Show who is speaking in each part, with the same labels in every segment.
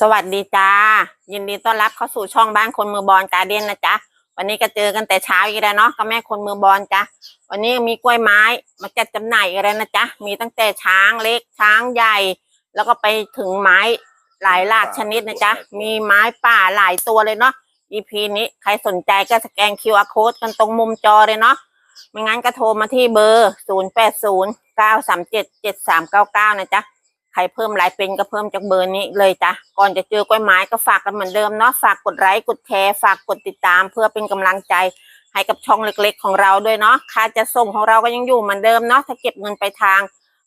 Speaker 1: สวัสดีจ้า ยินดีต้อนรับเข้าสู่ช่องบ้านคนมือบอลการเดียนนะจ๊ะวันนี้ก็เจอกันแต่เช้าอีกแล้วเนาะกับแม่คนมือบอลจ้ะวันนี้มีกล้วยไม้มาจัดจำหน่ายอีกแล้วนะจ๊ะมีตั้งแต่ช้างเล็กช้างใหญ่ แล้วก็ไปถึงไม้หลายหลากชนิดนะจ๊ะมีไม้ป่าหลายตัวเลยเนาะ EP นี้ใครสนใจก็สแกน QR code กันตรงมุมจอเลยเนาะไม่งั้นก็โทรมาที่เบอร์ 0 8 0 9 3 7 7 3 9 9 นะจ๊ะ ใครเพิ่มลายเป็นก็เพิ่มจากเบอร์นี้เลยจ้ะ ก่อนจะเจอกล้วยไม้ก็ฝากกันเหมือนเดิมเนาะ ฝากกดไลค์ กดแชร์ ฝากกดติดตามเพื่อเป็นกำลังใจให้กับช่องเล็กๆ ของเราด้วยเนาะ ค่าจะส่งของเราก็ยังอยู่เหมือนเดิมเนาะ ถ้าเก็บเงินไปทาง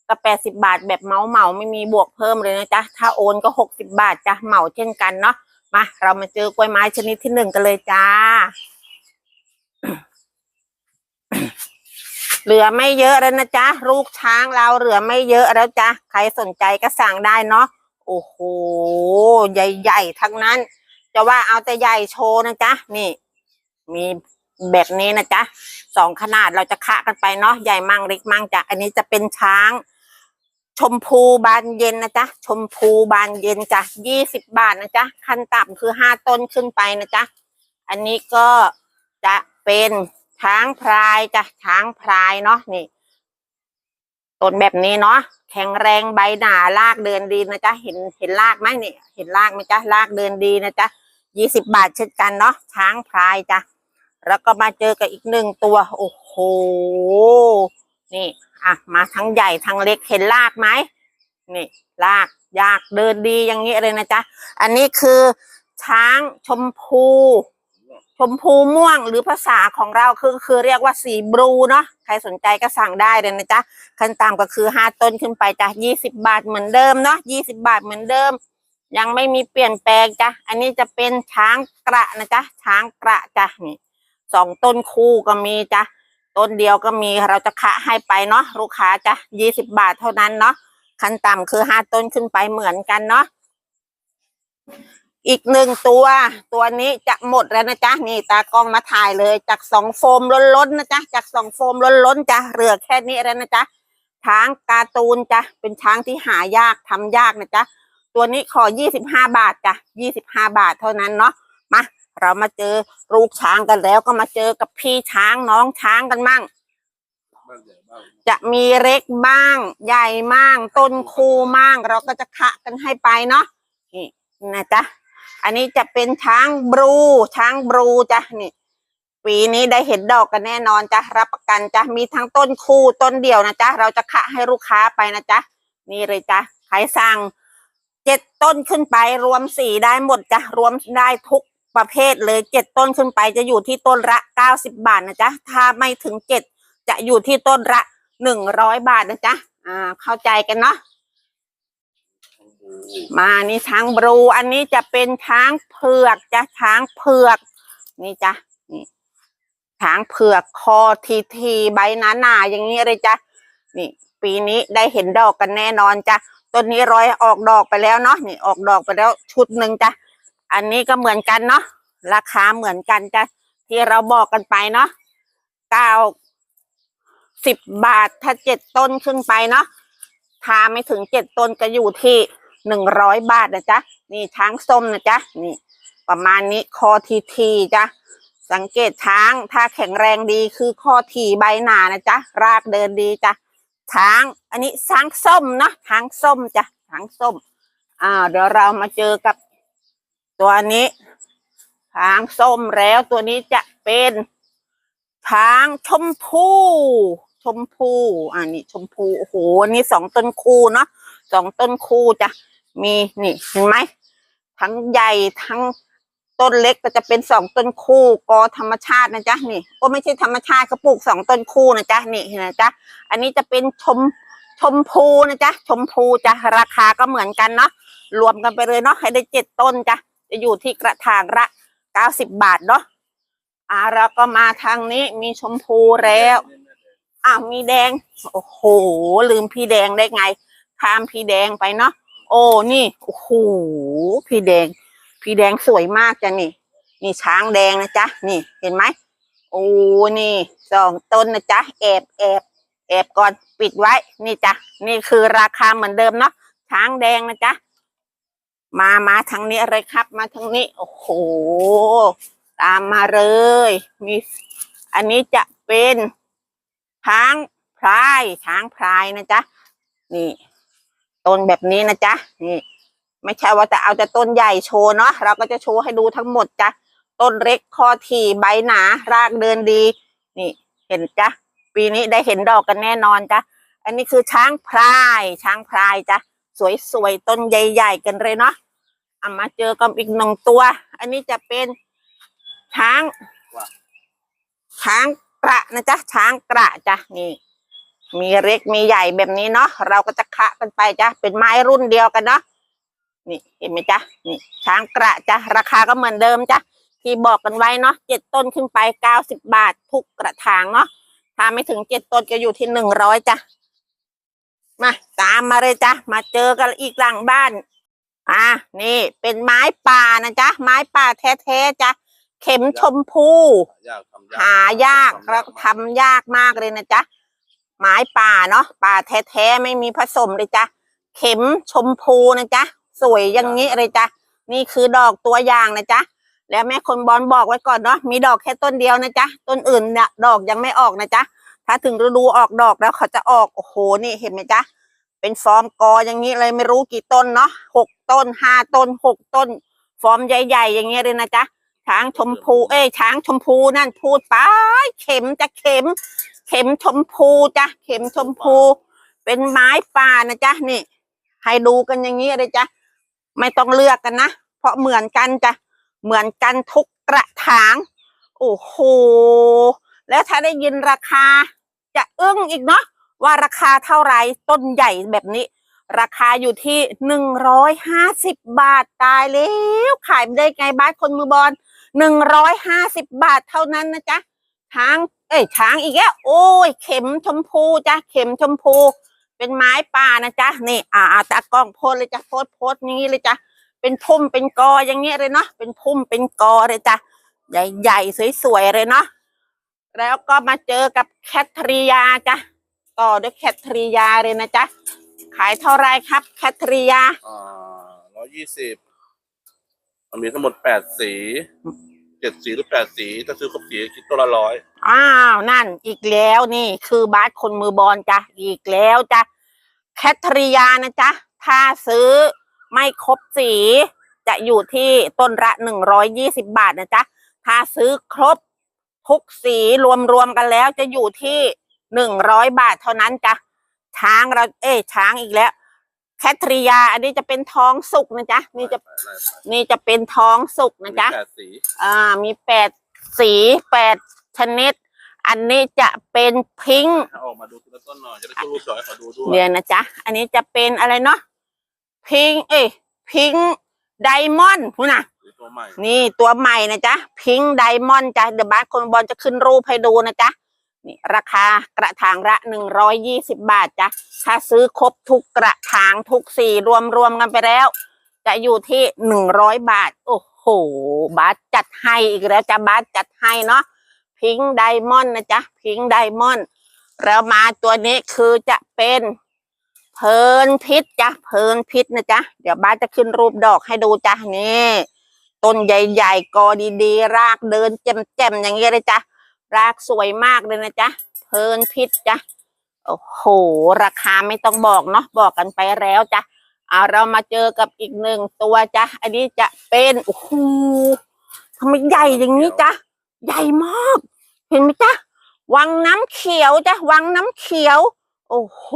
Speaker 1: ก็แปดสิบาทแบบเมาเหมาไม่มีบวกเพิ่มเลยนะจ๊ะ ถ้าโอนก็หกสิบาทจ้ะเหมาเช่นกันเนาะ มาเรามาเจอกล้วยไม้ชนิดที่หนึ่งกันเลยจ้า เหลือไม่เยอะแล้วนะจ๊ะลูกช้างเราเหลือไม่เยอะแล้วจ้ะใครสนใจก็สั่งได้เนาะโอ้โหใหญ่ๆทั้งนั้น จะว่าเอาแต่ใหญ่โชว์นะจ๊ะนี่ มีแบบนี้นะจ๊ะสองขนาดเราจะคะกันไปเนาะใหญ่มั่งเล็กมั่งจ้ะอันนี้จะเป็นช้าง ชมพูบานเย็นนะจ๊ะชมพูบานเย็นจ้ะยี่สิบบาทนะจ๊ะขั้นต่ำคือห้าต้นขึ้นไปนะจ๊ะอันนี้ก็จะเป็น ช้างพลายจ้ะช้างพลายเนาะนี่ต้นแบบนี้เนาะแข็งแรงใบหนาลากเดินดีนะจ๊ะเห็นเห็นลากไหมนี่เห็นลากไหมจ๊ะลากเดินดีนะจ๊ะยี่สิบบาทเช่นกันเนาะช้างพลายจ้ะแล้วก็มาเจอกับอีกหนึ่งตัว โอ้โหนี่อะมาทั้งใหญ่ทั้งเล็กเห็นลากไหมนี่ลากยากเดินดีอย่างนี้เลยนะจ๊ะอันนี้คือช้างชมพู ชมพูม่วงหรือภาษาของเราคือคือเรียกว่าสีบลูเนาะใครสนใจก็สั่งได้เลยนะจ๊ะขั้นต่ำก็คือห้าต้นขึ้นไปจ้ะยี่สิบบาทเหมือนเดิมเนาะยี่สิบาทเหมือนเดิม ยังไม่มีเปลี่ยนแปลงจ้ะอันนี้จะเป็นช้างกระนะจ๊ะช้างกระจ้ะนี่สองต้นคู่ก็มีจ้ะต้นเดียวก็มีเราจะคะให้ไปเนาะลูกค้าจ้ะยี่สิบาทเท่านั้นเนาะขั้นต่ำคือห้าต้นขึ้นไปเหมือนกันเนาะ อีกหนึ่งตัว ตัวนี้จะหมดแล้วนะจ๊ะนี่ตากล้องมาถ่ายเลยจากสองโฟมล้นๆนะจ๊ะจากสองโฟมล้นๆจ้ะเหลือแค่นี้แล้วนะจ๊ะช้างการ์ตูนจ้ะเป็นช้างที่หายากทำยากนะจ๊ะตัวนี้ขอยี่สิบห้าบาทจ้ะยี่สิบห้าบาทเท่านั้นเนาะมาเรามาเจอลูกช้างกันแล้วก็มาเจอกับพี่ช้างน้องช้างกันมั่งจะมีเล็กบ้าง ใหญ่มั่งต้นคูมั่งเราก็จะคะกันให้ไปเนาะนี่นะจ๊ะ อันนี้จะเป็นช้างบลูช้างบลูจ้ะนี่ปีนี้ได้เห็นดอกกันแน่นอนจ้ะรับประกันจ้ะมีทั้งต้นคู่ต้นเดียวนะจ๊ะเราจะคะให้ลูกค้าไปนะจ๊ะนี่เลยจ้ะใครสั่งเจ็ดต้นขึ้นไปรวมสี่ได้หมดจ้ะรวมได้ทุกประเภทเลยเจ็ดต้นขึ้นไปจะอยู่ที่ต้นละเก้าสิบบาทนะจ๊ะถ้าไม่ถึงเจ็ดจะอยู่ที่ต้นละหนึ่งร้อยบาทนะจ๊ะอ่าเข้าใจกันเนาะ มานี่ช้างบลูอันนี้จะเป็นช้างเผือกจ้ะช้างเผือก นี่จ้ะนี่ช้างเผือกคอทีทีใบหนาหนาอย่างนี้เลยจ้ะนี่ ปีนี้ได้เห็นดอกกันแน่นอนจ้ะต้นนี้ร้อยออกดอกไปแล้วเนาะนี่ออกดอกไปแล้วชุดหนึ่งจ้ะอันนี้ก็เหมือนกันเนาะราคาเหมือนกันจ้ะที่เราบอกกันไปเนาะเก้าสิบบาทถ้าเจ็ดต้นขึ้นไปเนาะถ้าไม่ถึงเจ็ดต้นก็อยู่ที่ หนึ่งร้อยบาทนะจ๊ะนี่ช้างส้มนะจ๊ะนี่ ประมาณนี้คอทีทีจ้ะสังเกตช้างถ้าแข็งแรงดีคือคอทีใบหนานะจ๊ะรากเดินดีจ้ะช้าง อันนี้ช้างส้มเนาะช้างส้มจ้ะช้างส้มอ่าเดี๋ยวเรามาเจอกับตัวนี้ช้างส้มแล้วตัวนี้จะเป็นช้างชมพูชมพูอ่านี่ชมพูโอ้โหอันนี่สองต้นคู่เนาะ สองต้นคู่จ้ะมีนี่เห็นไหมทั้งใหญ่ทั้งต้นเล็กก็จะเป็นสองต้นคู่กอธรรมชาตินะจ๊ะนี่โอไม่ใช่ธรรมชาติเขาปลูกสองต้นคู่นะจ๊ะนี่เห็นนะจ๊ะอันนี้จะเป็นชมชมพูนะจ๊ะชมพูจ้ะราคาก็เหมือนกันเนาะรวมกันไปเลยเนาะให้ได้เจ็ดต้นจ้ะจะอยู่ที่กระถางละเก้าสิบบาทเนาะอ่าแล้วก็มาทางนี้มีชมพูแล้วอ่ามีแดง โอ้โหลืมพี่แดงได้ไง ข้ามพี่แดงไปเนาะโอ้นี่โอ้โหพี่แดง พี่แดงสวยมากจ้ะนี่ นี่ช้างแดงนะจ๊ะนี่เห็นไหมโอ้นี่สองต้นนะจ๊ะแอบแอบแอบก่อนปิดไว้ นี่จ้ะนี่คือราคาเหมือนเดิมเนาะช้างแดงนะจ๊ะมามาทางนี้เลยครับ มาทางนี้ โอ้โห ตามมาเลย มี อันนี้จะเป็นช้างพลายช้างพลายนะจ๊ะนี่ ต้นแบบนี้นะจ๊ะนี่ไม่ใช่ว่าจะเอาแต่ต้นใหญ่โชว์เนาะเราก็จะโชว์ให้ดูทั้งหมดจ้ะต้นเล็กคอถี่ใบหนารากเดินดี นี่ เห็นจ้ะปีนี้ได้เห็นดอกกันแน่นอนจ้ะอันนี้คือช้างพลาย ช้างพลายจ้ะสวยๆต้นใหญ่ ๆ กันเลยเนาะเอามาเจอกับอีกหนึ่งตัว อันนี้จะเป็นช้างช้างกระนะจ๊ะช้างกระจ้ะนี่ มีเล็กมีใหญ่แบบนี้เนาะเราก็จะคะกันไปจ้ะเป็นไม้รุ่นเดียวกันเนาะนี่เห็นไหมจ๊ะนี่ช้างกระจ้ะราคาก็เหมือนเดิมจ้ะที่บอกกันไว้เนาะเจ็ดต้นขึ้นไปเก้าสิบบาททุกกระถางเนาะถ้าไม่ถึงเจ็ดต้นก็อยู่ที่หนึ่งร้อยจ้ะมาตามมาเลยจ้ะมาเจอกันอีกหลังบ้านอ่านี่เป็นไม้ป่านะจ๊ะไม้ป่าแท้ๆจ้ะเข็มชมพู
Speaker 2: ยากทำยาก
Speaker 1: หายากแล้วก็ทำยากมากเลยนะจ๊ะ ไม้ป่าเนาะป่าแท้ๆไม่มีผสมเลยจ้ะเข็มชมพูนะจ๊ะสวยอย่างนี้เลยจ้ะนี่คือดอกตัวอย่างนะจ๊ะแล้วแม่คนบอลบอกไว้ก่อนเนาะมีดอกแค่ต้นเดียวนะจ๊ะต้นอื่นเนี่ยดอกยังไม่ออกนะจ๊ะถ้าถึงฤดูออกดอกแล้วเขาจะออกโอ้โหนี่เห็นไหมจ๊ะเป็นฟอร์มกออย่างนี้เลยไม่รู้กี่ต้นเนาะหกต้นห้าต้นหกต้น ฟอร์มใหญ่ๆ อย่างเงี้ยเลยนะจ๊ะช้างชมพู เอ้ช้างชมพูนั่นพูดไปเข็มจะเข็ม เข็มชมพูจ้ะเข็มชมพู เป็นไม้ป่านะจ๊ะนี่ให้ดูกันอย่างนี้เลยจ้ะไม่ต้องเลือกกันนะเพราะเหมือนกันจ้ะเหมือนกันทุกกระถาง โอ้โหแล้วถ้าได้ยินราคา จะอึ้งอีกเนาะว่าราคาเท่าไหรต้นใหญ่แบบนี้ ราคาอยู่ที่หนึ่งร้อยห้าสิบบาทตายแล้วขายไม่ได้ไงบ้านคนมือบอลหนึ่งร้อยห้าสิบบาทเท่านั้นนะจ๊ะช้าง เอ้ยช้างอีกแล้วโอ้ย เข็มชมพูจ้ะเข็มชมพู เป็นไม้ป่านะจ๊ะนี่ อ่าตากล้องโพสเลยจ้ะโพสโพสนี้เลยจ้ะเป็นพุ่มเป็นกออย่างเงี้ยเลยเนาะเป็นพุ่มเป็นกอเลยจ้ะใหญ่ๆสวยๆเลยเนาะแล้วก็มาเจอกับแคทริยาจ้ะต่อด้วยแคทริยาเลยนะจ๊ะขายเท่าไรครับ แคทริยา
Speaker 2: อ่าร้อยยี่สิบมันมีทั้งหมดแปดสี เจ็ดสีหรือแปดสีถ้าซื้อครบสีคิดตัวละร้อย
Speaker 1: อ้าวนั่นอีกแล้วนี่ คือบาสคนมือบอลจ้ะอีกแล้วจ้ะแคทริยานะจ๊ะถ้าซื้อไม่ครบสีจะอยู่ที่ต้นละหนึ่งร้อยยี่สิบาทนะจ๊ะถ้าซื้อครบทุกสีรวมๆกันแล้วจะอยู่ที่หนึ่งร้อยบาทเท่านั้นจ้ะช้างเราเอ้ยช้างอีกแล้ว แคทริยา อันนี้จะเป็นทองสุกนะจ๊ะนี่จะ
Speaker 2: ไล่ไป
Speaker 1: นี่จะเป็นทองสุก
Speaker 2: มี
Speaker 1: นะจ๊ะ
Speaker 2: แปดสี
Speaker 1: อ่ามีแปดสีแปดชนิด อันนี้จะเป็นพิงค์
Speaker 2: ถ้าออกมาดูทีละต้นหน่อยจะได้ช่วยรูปจอยขอดูด้วย
Speaker 1: เดี๋ยวนะจ๊ะอันนี้จะเป็นอะไรเนาะพิงค์เอ้ยพิงค์ไดมอนด์พูนะ
Speaker 2: หรือตัวใหม่
Speaker 1: นี่ตัวใหม่นะจ๊ะพิงค์ไดมอนด์จ้ะเดี๋ยวบ้านคนบอลจะขึ้นรูปให้ดูนะจ๊ะ นี่ราคากระถางละหนึ่งร้อยยี่สิบบาทจ้ะถ้าซื้อครบทุกกระถางทุกสีรวมรวมกันไปแล้ว จะอยู่ที่หนึ่งร้อยบาท โอ้โห บาสจัดให้อีกแล้วจ้ะบาสจัดให้เนาะพิงค์ไดมอนด์นะจ๊ะพิงค์ไดมอนด์แล้วมาตัวนี้คือจะเป็นเพลินพิษจ้ะเพลินพิษนะจ๊ะเดี๋ยวบาสจะขึ้นรูปดอกให้ดูจ้ะนี่ต้นใหญ่ๆกอดีๆ รากเดินแจ่มๆอย่างเงี้ยเลยจ้ะ รากสวยมากเลยนะจ๊ะเพลินพิษจ้ะโอ้โห ราคาไม่ต้องบอกเนาะบอกกันไปแล้วจ้ะเอาเรามาเจอกับอีกหนึ่งตัวจ้ะอันนี้จะเป็นโอ้โหทำไมใหญ่อย่างนี้จ้ะใหญ่มาก เห็นไหมจ๊ะวังน้ำเขียวจ้ะวังน้ำเขียว โอ้โห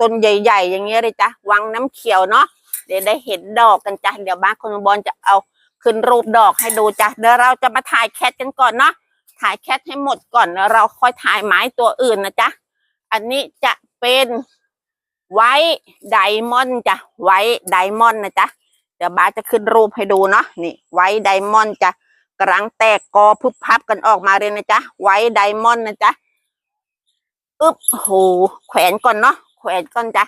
Speaker 1: ต้นใหญ่ ๆ อย่างเงี้ยเลยจ้ะวังน้ำเขียวเนาะเดี๋ยวได้เห็นดอกกันจ้ะเดี๋ยวบ้านคนบอลจะเอาขึ้นรูปดอกให้ดูจ้ะเดี๋ยวเราจะมาถ่ายแคทกันก่อนเนาะ ถ่ายแคทให้หมดก่อนแล้วเราค่อยถ่ายไม้ตัวอื่นนะจ๊ะ อันนี้จะเป็นไว้ไดมอนด์จ้ะไว้ไดมอนด์นะจ๊ะเดี๋ยวบ้าสจะขึ้นรูปให้ดูเนาะนี่ ไว้ไดมอนด์จ้ะกำลังแตกกอพึบพับกันออกมาเลยนะจ๊ะไว้ไดมอนด์นะจ๊ะอึ๊บโหแขวนก่อนเนาะแขวนก่อนจ้ะ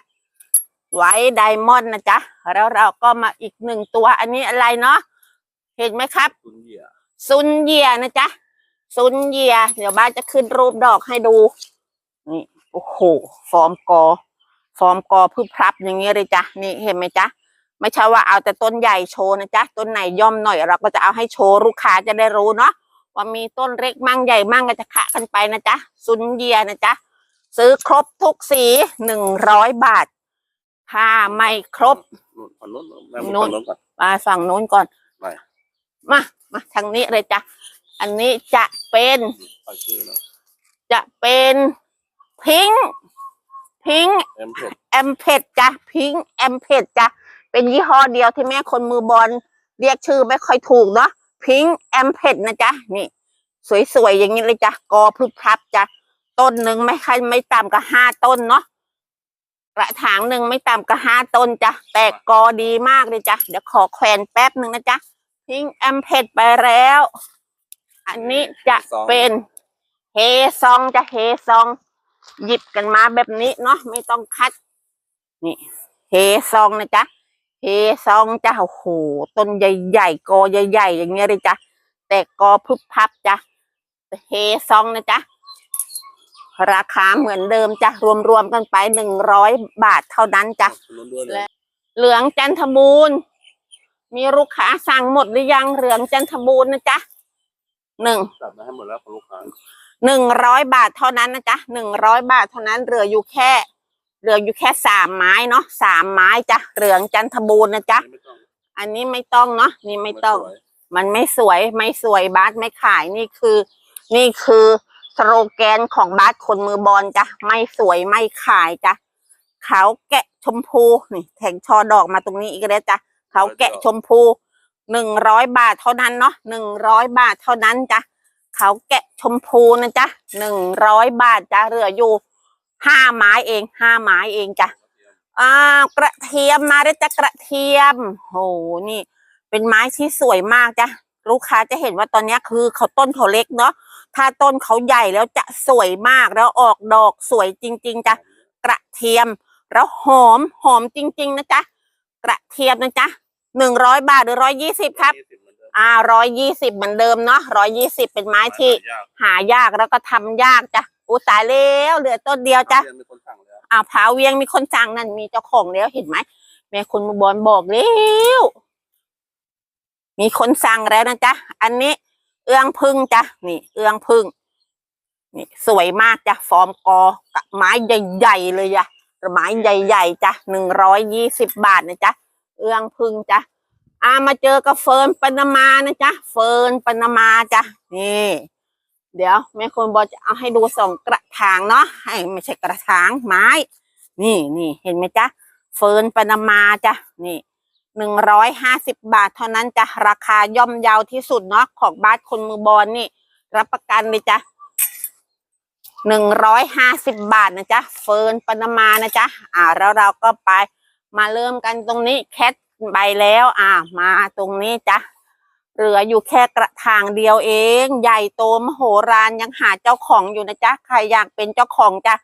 Speaker 1: ไว้ไดมอนด์นะจ๊ะแล้วเราก็มาอีกหนึ่งตัวอันนี้อะไรเนาะเห็นไหมครับ
Speaker 2: คุณเหยีย
Speaker 1: ซุนเหยียนะจ๊ะ ซุนเหยีย เดี๋ยวบ้านจะขึ้นรูปดอกให้ดู นี่ โอ้โห ฟอร์มกอ ฟอร์มกอพึบพรับอย่างเงี้ยเลยจ้ะ นี่เห็นไหมจ๊ะ ไม่ใช่ว่าเอาแต่ต้นใหญ่โชว์นะจ๊ะ ต้นไหนย่อมหน่อยเราก็จะเอาให้โชว์ลูกค้าจะได้รู้เนาะ ว่ามีต้นเล็กมั่งใหญ่มั่งก็จะขะกันไปนะจ๊ะ ซุนเยียนะจ๊ะ ซื้อครบทุกสีหนึ่งร้อยบาท ถ้าไม่ครบ
Speaker 2: นู่นฝั่งนู้นแม่
Speaker 1: นู้
Speaker 2: ฝั่
Speaker 1: น
Speaker 2: งนู้นก่อน
Speaker 1: มาฝั่งนู้นก่อน
Speaker 2: ไป
Speaker 1: มา มาทางนี้เลยจ้ะ อันนี้จะเป็น
Speaker 2: ไปชื่อเนาะ
Speaker 1: จะเป็นพิงพิง
Speaker 2: เอ็มเพจ
Speaker 1: แอมเพดจ้ะพิงแอมเพดจ้ะเป็นยี่ห้อเดียวที่แม่คนมือบอลเรียกชื่อไม่ค่อยถูกเนาะพิงแอมเพดนะจ๊ะนี่ สวยๆอย่างนี้เลยจ้ะกอพรึบพรับจ้ะต้นหนึ่งไม่ค่อยไม่ต่ำกว่าห้าต้นเนาะกระถางหนึ่งไม่ต่ำกว่าห้าต้นจ้ะแต่กอดีมากเลยจ้ะเดี๋ยวขอแขวนแป๊บหนึ่งนะจ๊ะพิงแอมเพดไปแล้ว อันนี้จะเป็นเฮซองจะเฮซอง หยิบกันมาแบบนี้เนาะไม่ต้องคัด นี่เฮซองนะจ๊ะเฮซองจ้ะโอ้โหต้นใหญ่ๆกอใหญ่ๆอย่างเงี้ยเลยจ้ะแต่กอพึบพับจ้ะเฮซองนะจ๊ะราคาเหมือนเดิมจ้ะรวมๆกันไปหนึ่งร้อยบาทเท่านั้นจ้ะ
Speaker 2: เห
Speaker 1: ลืองจันทบูรณ์มีลูกค้าสั่งหมดหรือยังเหลืองจันทบูรณ์นะจ๊ะ หนึ่ง
Speaker 2: จัดมาให้หมดแล้วของลูกค้า
Speaker 1: หนึ่งร้อยบาทเท่านั้นนะจ๊ะหนึ่งร้อยบาทเท่านั้นเหลืออยู่แค่เหลืออยู่แค่สามไม้เนาะสามไม้จ้ะเหลืองจันทบูรณ์นะจ๊ะ
Speaker 2: ไม่ต้อง
Speaker 1: อันนี้ไม่ต้องเนาะนี่ไม่ต้อง
Speaker 2: สวย
Speaker 1: มันไม่สวยไม่สวยบาสไม่ขายนี่คือ นี่คือสโลแกนของบาสคนมือบอลจ้ะไม่สวยไม่ขายจ้ะเขาแกะชมพูนี่แทงช่อดอกมาตรงนี้อีกแล้วจ้ะเขาแกะชมพู หนึ่งร้อยบาทเท่านั้นเนาะหนึ่งร้อยบาทเท่านั้นจ้ะเขาแกะชมพูนะจ๊ะหนึ่งร้อยบาทจ้ะเหลืออยู่ห้าไม้เองห้าไม้เองจ้ะอ้ากระเทียมมาได้จ้ะกระเทียมโหนี่ เป็นไม้ที่สวยมากจ้ะลูกค้าจะเห็นว่าตอนนี้คือเขาต้นเขาเล็กเนาะถ้าต้นเขาใหญ่แล้วจะสวยมากแล้วออกดอกสวยจริง ๆจ้ะกระเทียมแล้วหอมหอมจริง ๆ นะจ๊ะกระเทียมนะจ๊ะ หนึ่งร้อยบาทหรือร้อยยี่สิบครับ
Speaker 2: ยี่สิบเหมือนเดิม
Speaker 1: อ่าร้อยยี่สิบเหมือนเดิมเนาะร้อยยี่สิบเป็นไม้ที่
Speaker 2: หายาก
Speaker 1: หายากแล้วก็ทำยากจ้ะอุยตายแล้วเหลือต้นเดียวจ้ะ
Speaker 2: เรียนมีคนสั่งแล้ว
Speaker 1: อ่าผาเวียงมีคนสั่งนั่นมีเจ้าของแล้วเห็นไหมแม่คุณบอลบอกแล้วมีคนสั่งแล้วนะจ๊ะอันนี้ เอื้องพึ่งจ้ะนี่ เอื้องพึ่งนี่สวยมากจ้ะฟอร์มกอกับไม้ใหญ่ๆเลยจ้ะไม้ใหญ่ๆจ้ะหนึ่งร้อยยี่สิบบาทนะจ๊ะ เอื้องพึ่งจ้ะอามาเจอกับเฟิร์นปนามานะจ๊ะเฟิร์นปนามาจ้ะนี่เดี๋ยวแม่คุณบอลจะเอาให้ดูสองกระถางเนาะให้ไม่ใช่กระถางไม้ นี่นี่เห็นไหมจ๊ะเฟิร์นปนามาจ้ะนี่หนึ่งร้อยห้าสิบบาทเท่านั้นจ้ะราคาย่อมเยาวที่สุดเนาะของบ้านคนมือบอลนี่ รับประกันเลยจ้ะหนึ่งร้อยห้าสิบบาทนะจ๊ะเฟิร์นปนามานะจ๊ะอ่าแล้วเราก็ไป มาเริ่มกันตรงนี้แคทใบแล้ว อ่า มาตรงนี้จ้ะเหลืออยู่แค่กระถางเดียวเอง ใหญ่โตมโหฬารยังหาเจ้าของอยู่นะจ๊ะใครอยากเป็นเจ้าของจ้ะ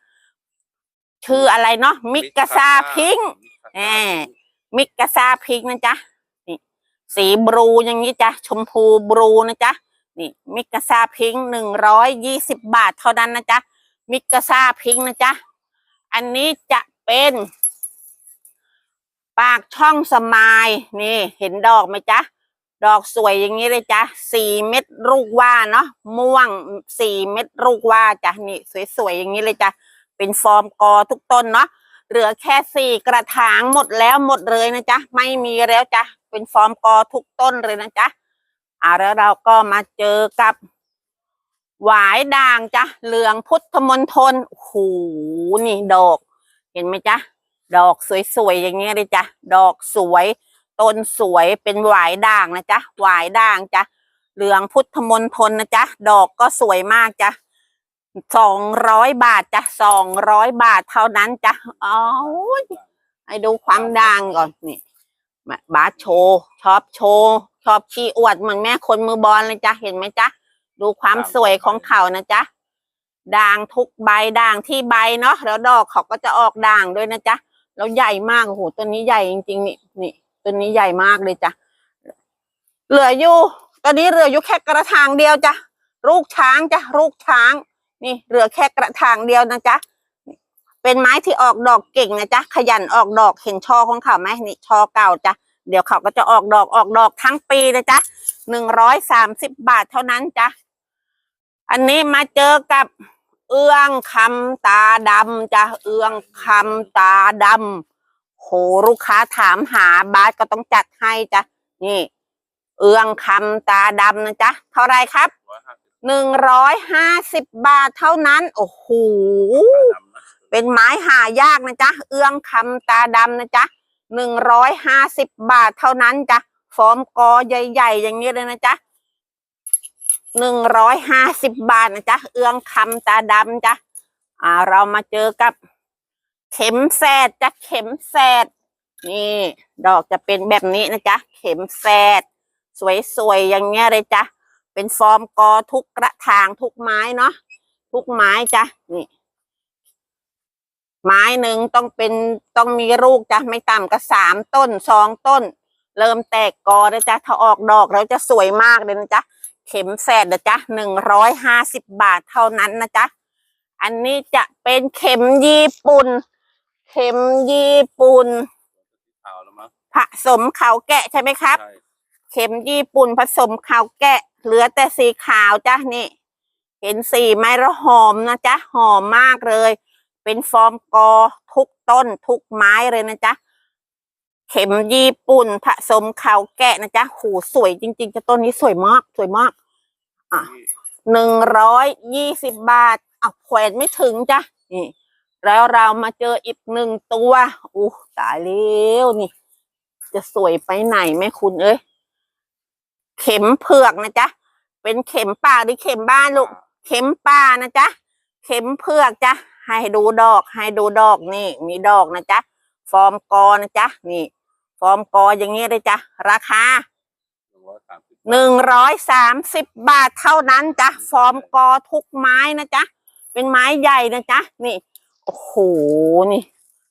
Speaker 1: ชื่ออะไรเนาะมิกาซาพิงค์แหมมิกาซาพิงค์นะจ๊ะนี่ สีบลูอย่างนี้จ้ะชมพูบลูนะจ๊ะนี่มิกาซาพิงหนึ่งร้อยยี่สิบบาทเท่านั้นนะจ๊ะมิกาซาพิงค์นะจ๊ะอันนี้จะเป็น ปากช่องสมายนี่ เห็นดอกไหมจ๊ะ ดอกสวยอย่างนี้เลยจ้ะสี่เม็ดลูกว่าเนาะม่วงสี่เม็ดลูกว่าจ้ะนี่สวยๆอย่างนี้เลยจ้ะเป็นฟอร์มกอทุกต้นเนาะเหลือแค่สี่กระถางหมดแล้วหมดเลยนะจ๊ะไม่มีแล้วจ้ะเป็นฟอร์มกอทุกต้นเลยนะจ๊ะอ่าแล้วเราก็มาเจอกับหวายด่างจ้ะเหลืองพุทธมณฑลโอ้โหนี่ดอก เห็นไหมจ๊ะ ดอกสวยๆอย่างเงี้ยเลยจ้ะดอกสวยต้นสวยเป็นหวายด่างนะจ๊ะหวายด่างจ้ะเหลืองพุทธมณฑลนะจ๊ะดอกก็สวยมากจ้ะสองร้อยบาทจ้ะสองร้อยบาทเท่านั้นจ้ะอ๋อให้ดูความด่างก่อนนี่มาบาสโชว์ชอบโชว์ชอบชี้อวดเหมือนแม่คนมือบอลเลยจ้ะเห็นไหมจ๊ะดูความสวยของเขานะจ๊ะด่างทุกใบด่างที่ใบเนาะแล้วดอกเขาก็จะออกด่างด้วยนะจ๊ะ แล้วใหญ่มากโอ้โหต้นนี้ใหญ่จริงๆนี่นี่ต้นนี้ใหญ่มากเลยจ้ะเหลืออยู่ ตอนนี้เหลืออยู่แค่กระถางเดียวจ้ะลูกช้างจ้ะลูกช้าง นี่เหลือแค่กระถางเดียวนะจ๊ะเป็นไม้ที่ออกดอกเก่งนะจ๊ะขยันออกดอกเห็นช่อของเขาไหมนี่ช่อเก่าจ้ะเดี๋ยวเขาก็จะออกดอกออกดอกทั้งปีนะจ๊ะหนึ่งร้อยสามสิบบาทเท่านั้นจ้ะอันนี้มาเจอกับ เอื้องคำตาดำจ้ะเอื้องคำตาดำโหลูกค้าถามหาบาสก็ต้องจัดให้จ้ะนี่ เอื้องคำตาดำนะจ๊ะเท่าไรครับ
Speaker 2: ร้อยห้าสิบ
Speaker 1: หนึ่งร้อยห้าสิบบาทเท่านั้น โอ้โห
Speaker 2: ดำนะ
Speaker 1: เป็นไม้หายากนะจ๊ะเอื้องคำตาดำนะจ๊ะหนึ่งร้อยห้าสิบบาทเท่านั้นจ้ะฟอร์มกอใหญ่ ๆ อย่างนี้เลยนะจ๊ะ หนึ่งร้อยห้าสิบบาทนะจ๊ะ เอื้องคำตาดำจ้ะ อ่า เรามาเจอกับเข็มแสดจ้ะ เข็มแสด นี่ ดอกจะเป็นแบบนี้นะจ๊ะ เข็มแสด สวยๆ อย่างเงี้ยเลยจ้ะ เป็นฟอร์มกอทุกกระถางทุกไม้เนาะ ทุกไม้จ้ะ นี่ ไม้หนึ่งต้องเป็นต้องมีลูกจ้ะ ไม่ต่ำก็สามต้นสองต้น เริ่มแตกกอนะจ๊ะถ้าออกดอกแล้วจะสวยมากเลยนะจ๊ะ เข็มแสดนะจ๊ะหนึ่งร้อยห้าสิบบาทเท่านั้นนะจ๊ะ อันนี้จะเป็นเข็มญี่ปุ่น เข็มญี่ปุ่น
Speaker 2: ขาวแล้วมั้ง
Speaker 1: ผสมเขาแกะใช่ไหมครับ
Speaker 2: ใช่
Speaker 1: เข็มญี่ปุ่นผสมขาวแกะ เหลือแต่สีขาวจ้ะนี่ เห็นสีไม้แล้วหอมนะจ๊ะหอมมากเลย เป็นฟอร์มกอทุกต้นทุกไม้เลยนะจ๊ะ เข็มญี่ปุ่นผสมขาวแกะนะจ๊ะหูสวยจริงๆจะต้นนี้สวยมากสวยมาก อะหนึ่งร้อยยี่สิบบาทอะแขวนไม่ถึงจ้ะนี่ แล้วเรามาเจออีกหนึ่งตัวอู้ตายแล้วนี่ จะสวยไปไหนแม่คุณเอ้ยเข็มเผือกนะจ๊ะเป็นเข็มป่าหรือเข็มบ้านลูกเข็มป่านะจ๊ะเข็มเผือกจ้ะให้ดูดอก ให้ดูดอกนี่ มีดอกนะจ๊ะฟอร์มกอนะจ๊ะนี่ ฟอร์มกออย่างนี้เลยจ้ะราคา
Speaker 2: หนึ่งร้อยสามสิบ
Speaker 1: หนึ่งร้อยสามสิบบาทเท่านั้นจ้ะฟอร์มกอทุกไม้นะจ๊ะเป็นไม้ใหญ่นะจ๊ะนี่โอ้โหนี่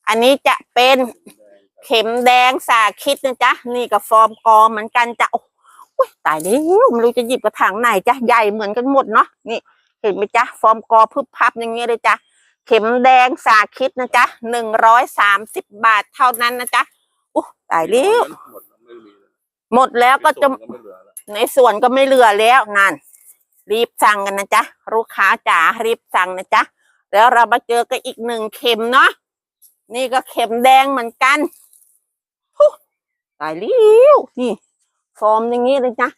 Speaker 1: อันนี้จะเป็นเข็มแดงสาคิดนะจ๊ะนี่กับฟอร์มกอเหมือนกันจ้ะโอ้ยตายแล้วไม่รู้จะหยิบกระถางไหนจ้ะใหญ่เหมือนกันหมดเนาะนี่เห็นไหมจ๊ะฟอร์มกอพึบพับอย่างเงี้ยเลยจ้ะเข็มแดงสาคิดนะจ๊ะหนึ่งร้อยสามสิบบาทเท่านั้นนะจ๊ะ อู้ตายแล้ว
Speaker 2: หมดแล้วไม่มีเลย
Speaker 1: หมดแล้วก็จะ
Speaker 2: ไม่เหลือแล้ว
Speaker 1: ในส่วนก็ไม่เหลือแล้วนั่นรีบสั่งกันนะจ๊ะลูกค้าจ๋ารีบสั่งนะจ๊ะแล้วเรามาเจอกันอีกหนึ่งเข็มเนาะนี่ก็เข็มแดงเหมือนกันฮู้ตายแล้วนี่ฟอร์มอย่างนี้เลยจ้ะ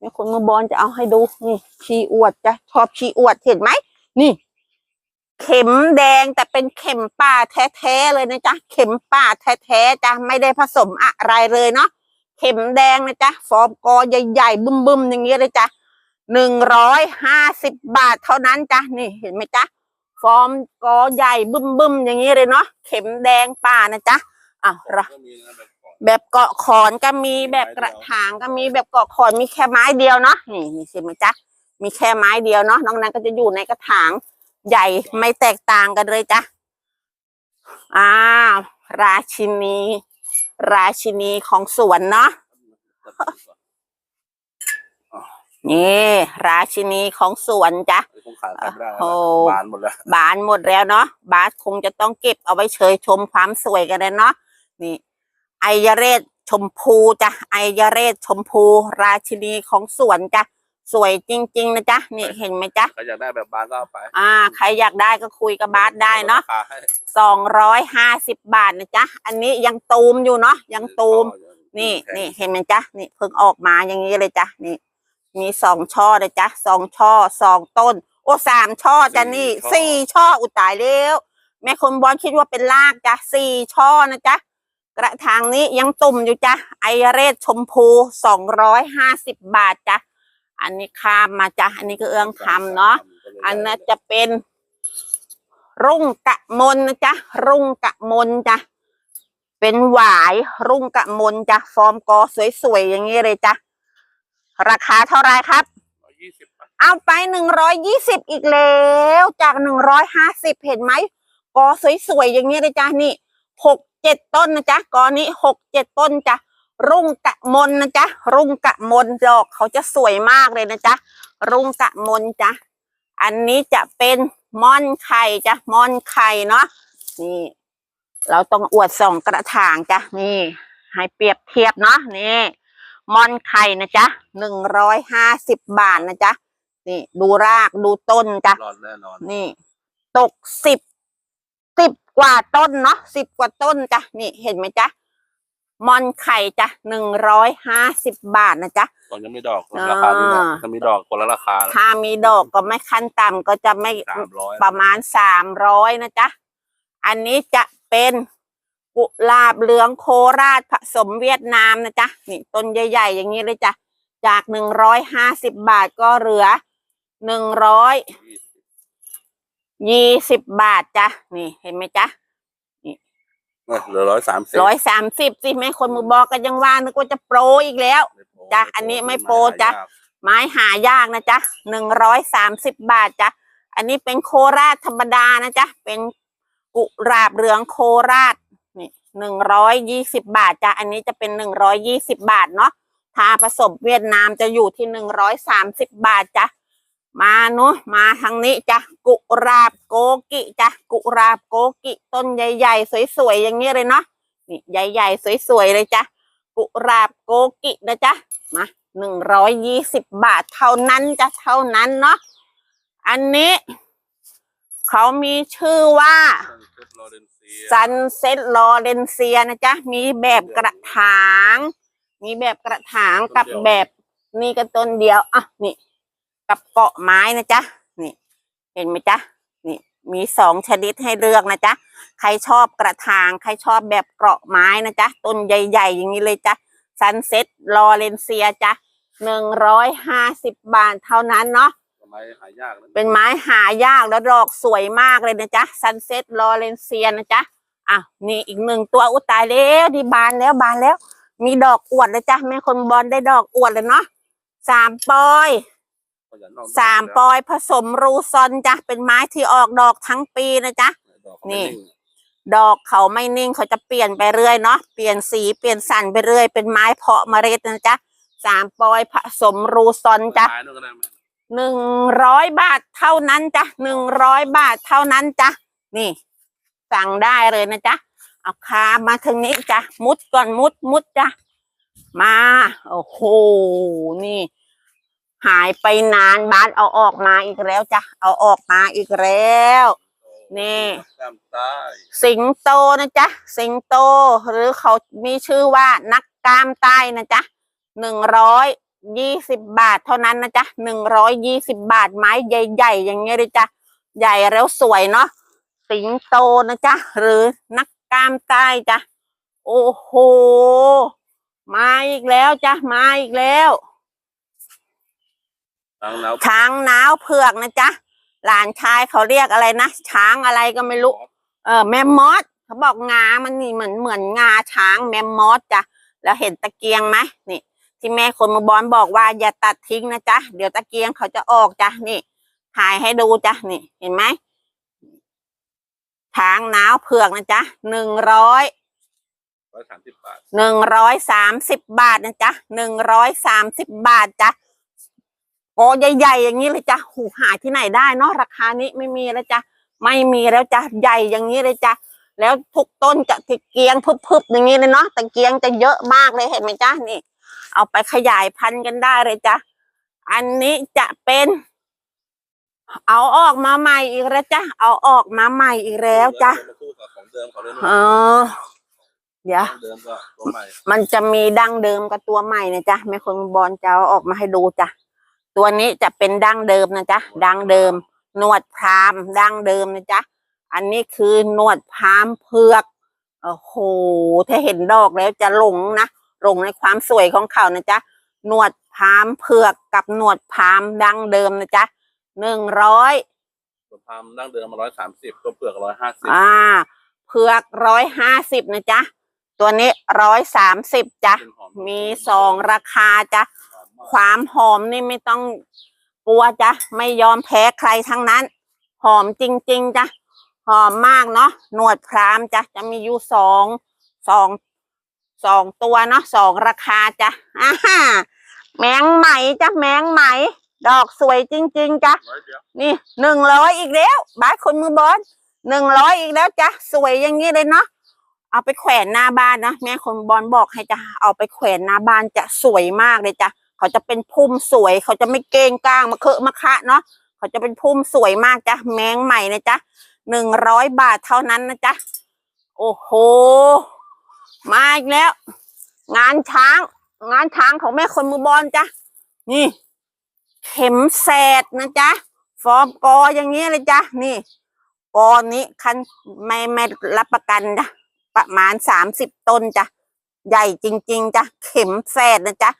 Speaker 1: มีคนมาบอลจะเอาให้ดูนี่ชีอวดจ้ะชอบชีอวดเห็นไหมนี่ เข็มแดงแต่เป็นเข็มป่าแท้ๆเลยนะจ๊ะเข็มป่าแท้ๆจ้ะไม่ได้ผสมอะไรเลยเนาะเข็มแดงนะจ๊ะฟอร์มกอใหญ่ๆบึ้มๆอย่างเงี้ยเลยจ้ะหนึ่งร้อยห้าสิบบาทเท่านั้นจ้ะนี่เห็นไหมจ๊ะฟอร์มกอใหญ่บึ้มๆอย่างนี้เลยเนาะเข็มแดงป่านะจ๊ะอะเรา
Speaker 2: ก็มีนะแบบก่อ
Speaker 1: แบบเกาะขอนก็มีแบบกระถางก็มีแบบเกาะขอนมีแค่ไม้เดียวเนาะนี่นี่เห็นไหมจ๊ะมีแค่ไม้เดียวเนาะนอกนั้นก็จะอยู่ในกระถาง ใหญ่ไม่แตกต่างกันเลยจ้ะอ้าวราชินี ราชินีของสวนเนาะนี่ราชินีของสวนจ้ะ
Speaker 2: คงขายขายไม่ได้แล้ว
Speaker 1: โอ้
Speaker 2: บานหมดแล้ว
Speaker 1: บานหมดแล้วเนาะบาสคงจะต้องเก็บเอาไว้เชยชมความสวยกันเลยเนาะนี่ไอยเรศชมพูจ้ะไอยเรศชมพู ราชินีของสวนจ้ะ สวยจริง ๆ นะจ๊ะ นี่เห็นไหมจ๊ะ
Speaker 2: ใครอยากได้แบบบานก็เอาไป
Speaker 1: อ่า ใครอยากได้ก็คุยกับบาสได้เนาะ
Speaker 2: รคให้
Speaker 1: สองร้อยห้าสิบบาทนะจ๊ะ อันนี้ยังตูมอยู่เนาะ ยังตูม นี่นี่เห็นไหมจ๊ะ นี่เพิ่งออกมาอย่างนี้เลยจ้ะนี่ มีสองช่อเลยจ้ะสองช่อสองต้น โอ้สามช่อจ้ะนี่สี่ช่ออุยตายแล้ว แม่คนบอลคิดว่าเป็นลากจ้ะสี่ช่อนะจ๊ะ กระถางนี้ยังตุ่มอยู่จ้ะ ไอเรศชมพูสองร้อยห้าสิบบาทจ้ะ อันนี้ข้ามมาจ้ะอันนี้ก็เอื้องคำเนาะอันนั้นจะเป็น รุ่งกะมนนะจ๊ะรุ่งกะมนจ้ะเป็นหวายรุ่งกะมนจ้ะฟอร์มกอสวยๆอย่างนี้เลยจ้ะราคาเท่าไหรครับ
Speaker 2: ร้อยยี่สิบ
Speaker 1: เอาไปหนึ่งร้อยยี่สิบอีกแล้วจากหนึ่งร้อยห้าสิบเห็นไหมกอสวยๆอย่างนี้เลยจ้ะนี่หกเจ็ดต้นนะจ๊ะกอนี้หกเจ็ดต้นจ้ะ รุ่งกะมนนะจ๊ะ รุ่งกะมนดอกเขาจะสวยมากเลยนะจ๊ะ รุ่งกะมนจ้ะอันนี้จะเป็นม่อนไข่จ้ะม่อนไข่เนาะ นี่ เราต้องอวดสองกระถางจ้ะ นี่ ให้เปรียบเทียบเนาะ นี่มอนไข่นะจ๊ะหนึ่งร้อยห้าสิบบาทนะจ๊ะ นี่ ดูรากดูต้นจ้ะ
Speaker 2: รอดแน่นอน
Speaker 1: นี่ ตกสิบสิบกว่าต้นเนาะสิบกว่าต้นจ้ะ นี่เห็นไหมจ๊ะ มอนไข่จ้ะหนึ่งร้อยห้าสิบบาทนะจ๊ะ
Speaker 2: ตอนยังไม่ดอก
Speaker 1: อ่า
Speaker 2: ราคานี้นะถ้ามีดอกคนละราคา
Speaker 1: ถ้ามีดอกก็ไม่ขั้นต่ำก็จะไม่
Speaker 2: สามร้อย
Speaker 1: ประมาณสามร้อยนะจ๊ะ อันนี้จะเป็นกุหลาบเหลืองโคราชผสมเวียดนามนะจ๊ะ นี่ต้นใหญ่ๆ อย่างนี้เลยจ้ะ จากหนึ่งร้อยห้าสิบบาทก็เหลือหนึ่งร้อยยี่สิบบาทจ้ะ นี่เห็นไหมจ๊ะ
Speaker 2: เหลือร้อยสามสิบ
Speaker 1: ร้อยสามสิบสิแม่คนมือบอกก็ยังว่านึกว่าจะโปรอีกแล้วจ้ะอันนี้ไม่โปรจ้ะไม้หายากนะจ๊ะหนึ่งร้อยสามสิบบาทจ้ะอันนี้เป็นโคราชธรรมดานะจ๊ะเป็นกุหลาบเหลืองโคราชนี่หนึ่งร้อยยี่สิบบาทจ้ะอันนี้จะเป็นหนึ่งร้อยยี่สิบบาทเนาะถ้าผสมเวียดนามจะอยู่ที่หนึ่งร้อยสามสิบบาทจ้ะ มาเนาะมาทางนี้จ้ะกุหลาบโกกิจ้ะกุหลาบโกกิต้นใหญ่ๆสวยๆอย่างนี้เลยเนาะนี่ใหญ่ๆสวยๆเลยจ้ะกุหลาบโกกินะจ๊ะมาหนึ่งร้อยยี่สิบบาทเท่านั้นจ้ะเท่านั้นเนาะอันนี้ เขามีชื่อว่าซันเซ็ตลอเรนเซียนะจ๊ะมีแบบกระถาง มีแบบกระถางกับแบบนี่ก็ต้นเดียวอะนี่ กับเกาะไม้นะจ๊ะนี่ เห็นไหมจ๊ะนี่มีสองชนิดให้เลือกนะจ๊ะใครชอบกระถางใครชอบแบบเกราะไม้นะจ๊ะต้นใหญ่ๆ อย่างนี้เลยจ้ะซันเซ็ตลอเรนเซียจ้ะหนึ่งร้อยห้าสิบบาทเท่านั้นเนาะ
Speaker 2: ไม้หายากนะ
Speaker 1: เป็นไม้หายากแล้วดอกสวยมากเลยนะจ๊ะซันเซ็ตลอเรนเซียนะจ๊ะอะนี่อีกหนึ่งตัวอุยตายแล้วดีบานแล้วบานแล้ว มีดอกอวดเลยจ้ะแม่คนบอลได้ดอกอวดเลยเนาะสามปอย สามปอยผสมรูซอนจ้ะเป็นไม้ที่ออกดอกทั้งปีนะจ๊ะ
Speaker 2: ดอกเขาไม่
Speaker 1: นี่
Speaker 2: ง
Speaker 1: ดอกเขาไม่นิ่งเขาจะเปลี่ยนไปเรื่อยเนาะเปลี่ยนสีเปลี่ยนสันไปเรื่อยเป็นไม้เพาะเมล็ดนะจ๊ะสามปอยผสมรูซอนจ้ะ
Speaker 2: ไม้นู่นก็ได้ไหม
Speaker 1: หนึ่งร้อยบาทเท่านั้นจ้ะหนึ่งร้อยบาทเท่านั้นจ้ะนี่ สั่งได้เลยนะจ๊ะเอาคามาทางนี้จ้ะมุดก่อนมุดมุดจ้ะมาโอ้โหนี่ หายไปนานบาสเอาออกมาอีกแล้วจ้ะเอาออกมาอีกแล้วนี่สิงโตนะจ๊ะสิงโต หรือเขามีชื่อว่านักกามใต้นะจ๊ะหนึ่งร้อยยี่สิบบาทเท่านั้นนะจ๊ะหนึ่งร้อยยี่สิบบาทไม้ใหญ่ๆอย่างเงี้ยเลยจ้ะใหญ่แล้วสวยเนาะสิงโตนะจ๊ะหรือนักกามใต้จ้ะโอ้โหมาอีกแล้วจ้ะมาอีกแล้ว ช้างน้าวเผือกนะจ๊ะหลานชายเขาเรียกอะไรนะช้างอะไรก็ไม่รู้ เออแมมมอสเขาบอกงามันนี่เหมือนเหมือนงาช้างแมมมอสจ้ะแล้วเห็นตะเกียงไหมนี่ ที่แม่คนมือบอลบอกว่าอย่าตัดทิ้งนะจ๊ะเดี๋ยวตะเกียงเขาจะออกจ้ะนี่ถ่ายให้ดูจ้ะนี่ เห็นไหมช้างน้าวเผือกนะจ๊ะหนึ่งร้อย
Speaker 2: ร้อยสามสิบบาท
Speaker 1: หนึ่งร้อยสามสิบบาทนะจ๊ะหนึ่งร้อยสามสิบบาทจ้ะ โอ้ใหญ่ๆอย่างนี้เลยจ้ะหูหาที่ไหนได้เนาะราคานี้ไม่มีแล้วจ้ะไม่มีแล้วจ้ะใหญ่อย่างนี้เลยจ้ะแล้วทุกต้นจะตะเกียงพึบๆอย่างนี้เลยเนาะตะเกียงจะเยอะมากเลยเห็นไหมจ้ะนี่ เอาไปขยายพันธุ์กันได้เลยจ้ะอันนี้จะเป็น เอาออกมาใหม่อีกแล้วจ้ะเอาออกมาใหม่อีกแล้วจ้ะ
Speaker 2: มาคู่กับของเดิมเขาเลย
Speaker 1: เออเดี๋ยว
Speaker 2: ของเดิมก็ตัวใหม่
Speaker 1: มันจะมีดั้งเดิมกับตัวใหม่นะจ๊ะแม่คนบอลจะเอาออกมาให้ดูจ้ะ ตัวนี้จะเป็นดั้งเดิมนะจ๊ะดั้งเดิมหนวดพรามดั้งเดิมนะจ๊ะอันนี้คือหนวดพรามเผือกโอ้โหถ้าเห็นดอกแล้วจะหลงนะหลงในความสวยของเขานะจ๊ะหนวดพรามเผือกกับหนวดพรามดั้งเดิมนะจ๊ะหนึ่งร้อย
Speaker 2: ตัวพามดั้งเดิมมาร้อยสามสิบตัวเปลือกร้อยห้าสิบ
Speaker 1: อ่าเผือกร้อยห้าสิบนะจ๊ะตัวนี้ร้อยสามสิบจ้ะ
Speaker 2: เป็นหอ
Speaker 1: มีสองราคาจ้ะ
Speaker 2: หอมมาก
Speaker 1: ความหอมนี่ไม่ต้องกลัวจ้ะไม่ยอมแพ้ใครทั้งนั้น หอมจริง ๆจ้ะหอมมากเนาะหนวดพรามจ้ะจะมีอยู่สองสองสองตัวเนาะสองราคาจ้ะอ่าฮ่าแมงไหมจ้ะแมงไหม ดอกสวยจริง ๆจ้ะนี่หนึ่งร้อยอีกแล้วบาสคนมือบอลหนึ่งร้อยอีกแล้วจ้ะสวยอย่างนี้เลยเนาะเอาไปแขวนหน้าบ้านนะแม่คนบอลบอกให้จ้ะเอาไปแขวนหน้าบ้านจะสวยมากเลยจ้ะ เขาจะเป็นพุ่มสวย เขาจะไม่เก้งก้างมาเคอะมาคะเนาะเขาจะเป็นพุ่มสวยมากจ้ะแมงใหม่นะจ๊ะหนึ่งร้อยบาทเท่านั้นนะจ๊ะโอ้โห มาอีกแล้ว งานช้าง งานช้างของแม่คนมือบอลจ้ะนี่ เข็มแสดนะจ๊ะฟอร์มกออย่างนี้เลยจ้ะนี่กอนี้คันไม่ไม่รับประกันจ้ะประมาณสามสิบต้นจ้ะใหญ่จริง ๆจ้ะเข็มแสดนะจ๊ะ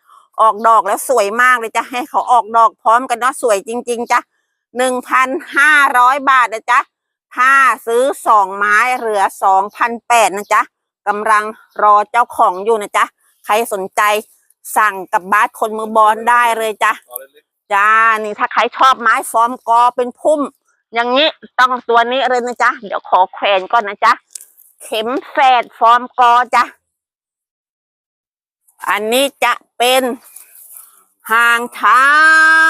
Speaker 1: ออกดอกแล้วสวยมากเลยจ้ะให้เขาออกดอกพร้อมกันเนาะสวยจริง ๆจ้ะหนึ่งพันห้าร้อยบาทนะจ๊ะถ้าซื้อสองไม้เหลือสองพันแปดนะจ๊ะกำลังรอเจ้าของอยู่นะจ๊ะใครสนใจสั่งกับบาสคนมือบอลได้เลยจ้ะจ้านี่ถ้าใครชอบไม้ฟอร์มกอเป็นพุ่ม อย่างนี้ต้องตัวนี้เลยนะจ๊ะเดี๋ยวขอแขวนก่อนนะจ๊ะเข็มแฝดฟอร์มกอจ้ะ อันนี้จะเป็นหางช้า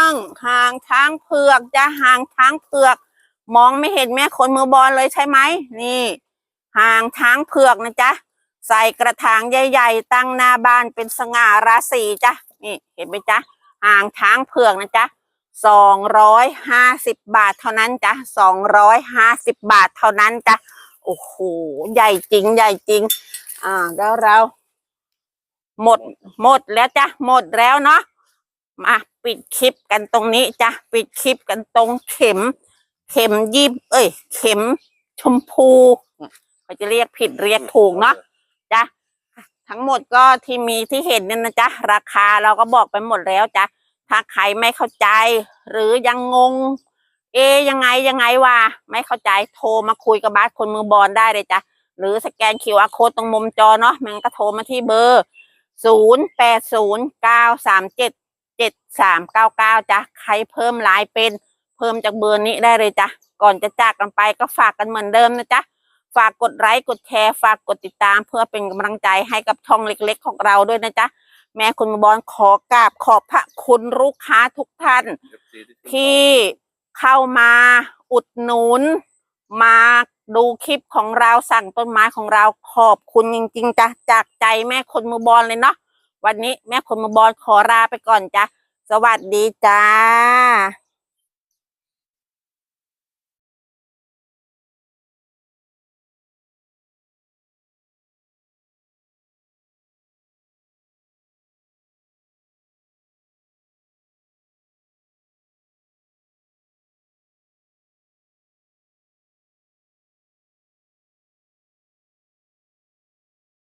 Speaker 1: งหางช้างเผือกจะหางช้างเผือก มองไม่เห็นแม่คนมือบอลเลยใช่ไหมนี่หางช้างเผือกนะจ๊ะใส่กระถางใหญ่ ๆ ตั้งหน้าบ้านเป็นสง่าราศีจ้ะนี่เห็นไหมจ๊ะหางช้างเผือกนะจ๊ะสองร้อยห้าสิบบาทเท่านั้นจ้ะสองร้อยห้าสิบบาทเท่านั้นจ้ะโอ้โหใหญ่จริงใหญ่จริงอ่าแล้วเรา หมดหมดแล้วจ้ะหมดแล้วเนาะมาปิดคลิปกันตรงนี้จ้ะปิดคลิปกันตรงเข็ม เข็มยิบเอ้ย เข็มชมพูเขาจะเรียกผิดเรียกถูกเนาะจ้ะทั้งหมดก็ที่มีที่เห็นเนี่ยนะจ๊ะราคาเราก็บอกไปหมดแล้วจ้ะถ้าใครไม่เข้าใจ หรือยังงง เอะยังไงยังไงวะไม่เข้าใจโทรมาคุยกับบาสคนมือบอลได้เลยจ้ะหรือสแกน QR code ตรงมุมจอเนาะมันก็โทรมาที่เบอร์ ศูนย์แปดศูนย์เก้าสามเจ็ดเจ็ดสามเก้าเก้าจ้ะใครเพิ่มไลน์เป็นเพิ่มจากเบอร์นี้ได้เลยจ้ะก่อนจะจากกันไปก็ฝากกันเหมือนเดิมนะจ๊ะฝากกดไลค์กดแชร์ฝากกดติดตามเพื่อเป็นกำลังใจให้กับช่องเล็กๆ ของเราด้วยนะจ๊ะแม่คุณบอลขอกราบขอบพระคุณลูกค้าทุกท่าน
Speaker 2: ๆ FC
Speaker 1: ที่เข้ามาอุดหนุน มาดูคลิปของเราสั่งต้นไม้ของเราขอบคุณจริงๆจ้ะจากใจแม่คนมือบอลเลยเนาะวันนี้แม่คนมือบอลขอลาไปก่อนจ้ะสวัสดีจ้า